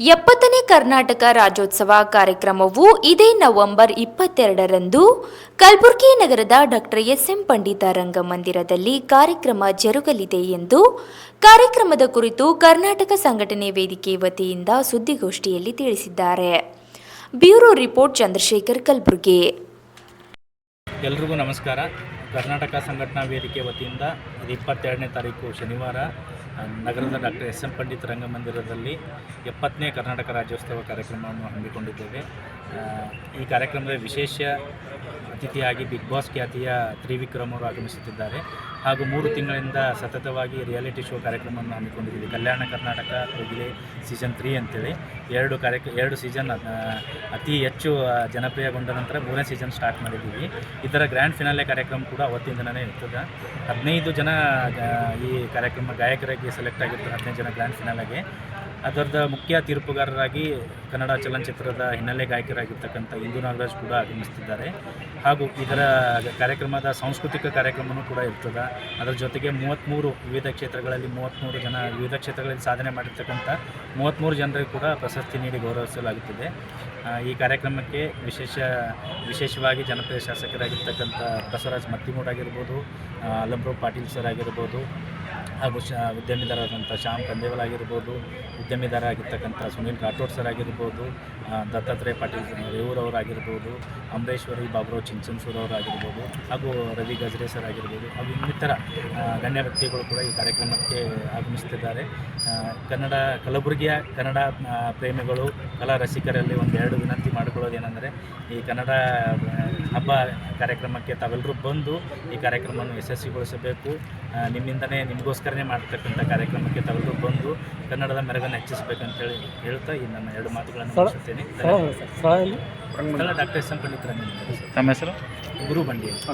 ಎಪ್ಪತ್ತನೇ ಕರ್ನಾಟಕ ರಾಜ್ಯೋತ್ಸವ ಕಾರ್ಯಕ್ರಮವು ಇದೇ ನವೆಂಬರ್ ಇಪ್ಪತ್ತೆರಡರಂದು ಕಲಬುರಗಿ ನಗರದ ಡಾಕ್ಟರ್ ಎಸ್ ಎಂ ಪಂಡಿತ ರಂಗಮಂದಿರದಲ್ಲಿ ಕಾರ್ಯಕ್ರಮ ಜರುಗಲಿದೆ ಎಂದು ಕಾರ್ಯಕ್ರಮದ ಕುರಿತು ಕರ್ನಾಟಕ ಸಂಘಟನೆ ವೇದಿಕೆ ವತಿಯಿಂದ ಸುದ್ದಿಗೋಷ್ಠಿಯಲ್ಲಿ ತಿಳಿಸಿದ್ದಾರೆ. Bureau report Chandrashekhar Kalaburagi. ಎಲ್ರಿಗೂ ನಮಸ್ಕಾರ. ಕರ್ನಾಟಕ ಸಂಘಟನಾ ವೇದಿಕೆ ವತಿಯಿಂದ ಇಪ್ಪತ್ತೆರಡನೇ ತಾರೀಕು ಶನಿವಾರ ನಗರದ ಡಾಕ್ಟರ್ ಎಸ್ ಎಂ ಪಂಡಿತ್ ರಂಗಮಂದಿರದಲ್ಲಿ ಎಪ್ಪತ್ತನೇ ಕರ್ನಾಟಕ ರಾಜ್ಯೋತ್ಸವ ಕಾರ್ಯಕ್ರಮವನ್ನು ಹಮ್ಮಿಕೊಂಡಿದ್ದೇವೆ. ಈ ಕಾರ್ಯಕ್ರಮದ ವಿಶೇಷ ಅತಿಥಿಯಾಗಿ ಬಿಗ್ ಬಾಸ್ ಖ್ಯಾತಿಯ ತ್ರಿವಿಕ್ರಮ್ ಅವರು ಆಗಮಿಸುತ್ತಿದ್ದಾರೆ. ಹಾಗೂ ಮೂರು ತಿಂಗಳಿಂದ ಸತತವಾಗಿ ರಿಯಾಲಿಟಿ ಶೋ ಕಾರ್ಯಕ್ರಮವನ್ನು ಹಮ್ಮಿಕೊಂಡಿದ್ದೀವಿ. ಕಲ್ಯಾಣ ಕರ್ನಾಟಕ ಹೋಗಿದೆ ಸೀಸನ್ ತ್ರೀ ಅಂತೇಳಿ. ಎರಡು ಕಾರ್ಯಕ್ರ ಎರಡು ಸೀಸನ್ ಅತಿ ಹೆಚ್ಚು ಜನಪ್ರಿಯಗೊಂಡ ನಂತರ ಮೂರನೇ ಸೀಸನ್ ಸ್ಟಾರ್ಟ್ ಮಾಡಿದ್ದೀವಿ. ಇದರ ಗ್ರ್ಯಾಂಡ್ ಫಿನಾಲೆ ಕಾರ್ಯಕ್ರಮ ಕೂಡ ಅವತ್ತಿನ ದಿನವೇ ಇರ್ತದೆ. ಹದಿನೈದು ಜನ ಈ ಕಾರ್ಯಕ್ರಮ ಗಾಯಕರಾಗಿ ಸೆಲೆಕ್ಟ್ ಆಗಿರ್ತಾರೆ ಹದಿನೈದು ಜನ ಗ್ರ್ಯಾಂಡ್ ಫಿನಾಲೆಗೆ ಅದರದ ಮುಖ್ಯ ತೀರ್ಪುಗಾರರಾಗಿ ಕನ್ನಡ ಚಲನಚಿತ್ರದ ಹಿನ್ನೆಲೆ ಗಾಯಕರಾಗಿರ್ತಕ್ಕಂಥ ಇಂದು ನಾಗರಾಜ್ ಕೂಡ ಆಗಮಿಸ್ತಿದ್ದಾರೆ. ಹಾಗೂ ಇದರ ಕಾರ್ಯಕ್ರಮದ ಸಾಂಸ್ಕೃತಿಕ ಕಾರ್ಯಕ್ರಮವೂ ಕೂಡ ಇರ್ತದೆ. ಅದರ ಜೊತೆಗೆ ಮೂವತ್ತ್ಮೂರು ವಿವಿಧ ಕ್ಷೇತ್ರಗಳಲ್ಲಿ ಮೂವತ್ತ್ಮೂರು ಜನ ವಿವಿಧ ಕ್ಷೇತ್ರಗಳಲ್ಲಿ ಸಾಧನೆ ಮಾಡಿರ್ತಕ್ಕಂಥ ಮೂವತ್ತ್ಮೂರು ಜನರಿಗೆ ಕೂಡ ಪ್ರಶಸ್ತಿ ನೀಡಿ ಗೌರವಿಸಲಾಗುತ್ತಿದೆ. ಈ ಕಾರ್ಯಕ್ರಮಕ್ಕೆ ವಿಶೇಷ, ವಿಶೇಷವಾಗಿ ಜನಪ್ರಿಯ ಶಾಸಕರಾಗಿರ್ತಕ್ಕಂಥ ಬಸವರಾಜ್ ಮತ್ತಿಮೂಡ್ ಆಗಿರ್ಬೋದು ಪಾಟೀಲ್ ಸರ್ ಆಗಿರ್ಬೋದು ಹಾಗೂ ಶಾ ಉದ್ಯಮಿದಾರರಾದಂಥ ಶ್ಯಾಮ್ ಕಂದೇವಲ್ ಆಗಿರ್ಬೋದು ಉದ್ಯಮಿದಾರ ಆಗಿರ್ತಕ್ಕಂಥ ಸುನೀಲ್ ರಾಠೋಡ್ ಸರ್ ಆಗಿರ್ಬೋದು ದತ್ತಾತ್ರೇಯ ಪಾಟೀಲ್ ರೇವೂರವ್ರು ಆಗಿರ್ಬೋದು ಅಮರೇಶ್ವರಿ ಬಾಬುರಾವ್ ಚಿಂಚನ್ಸೂರ್ ಅವರು ಆಗಿರ್ಬೋದು ಹಾಗೂ ರವಿ ಗಜ್ರೆ ಸರ್ ಆಗಿರ್ಬೋದು ಹಾಗೂ ಇನ್ನಿತರ ಗಣ್ಯ ವ್ಯಕ್ತಿಗಳು ಕೂಡ ಈ ಕಾರ್ಯಕ್ರಮಕ್ಕೆ ಆಗಮಿಸುತ್ತಿದ್ದಾರೆ ಕನ್ನಡ ಕಲಬುರಗಿಯ ಕನ್ನಡ ಪ್ರೇಮಿಗಳು, ಕಲಾ ರಸಿಕರಲ್ಲಿ ಒಂದೆರಡು ವಿನಂತಿ ಮಾಡಿಕೊಳ್ಳೋದೇನೆಂದರೆ, ಈ ಕನ್ನಡ ಹಬ್ಬ ಕಾರ್ಯಕ್ರಮಕ್ಕೆ ತಾವೆಲ್ಲರೂ ಬಂದು ಈ ಕಾರ್ಯಕ್ರಮವನ್ನು ಯಶಸ್ವಿಗೊಳಿಸಬೇಕು. ನಿಮ್ಮಿಂದನೇ ನಿಮಗೋಸ್ಕರನೇ ಮಾಡ್ತಕ್ಕಂಥ ಕಾರ್ಯಕ್ರಮಕ್ಕೆ ತಗೊಂಡು ಬಂದು ಕನ್ನಡದ ಮೆರಗನ್ನು ಹೆಚ್ಚಿಸಬೇಕಂತೇಳಿ ಹೇಳ್ತಾ ಈ ನನ್ನ ಎರಡು ಮಾತುಗಳನ್ನು ಮುಗಿಸುತ್ತೇನೆ. ಡಾಕ್ಟರ್ ಎಸ್ ಎಂ ಪಂಡಿತ್ ತಮ್ಮ ಹೆಸರು? ಗುರು ಬಂಡಿ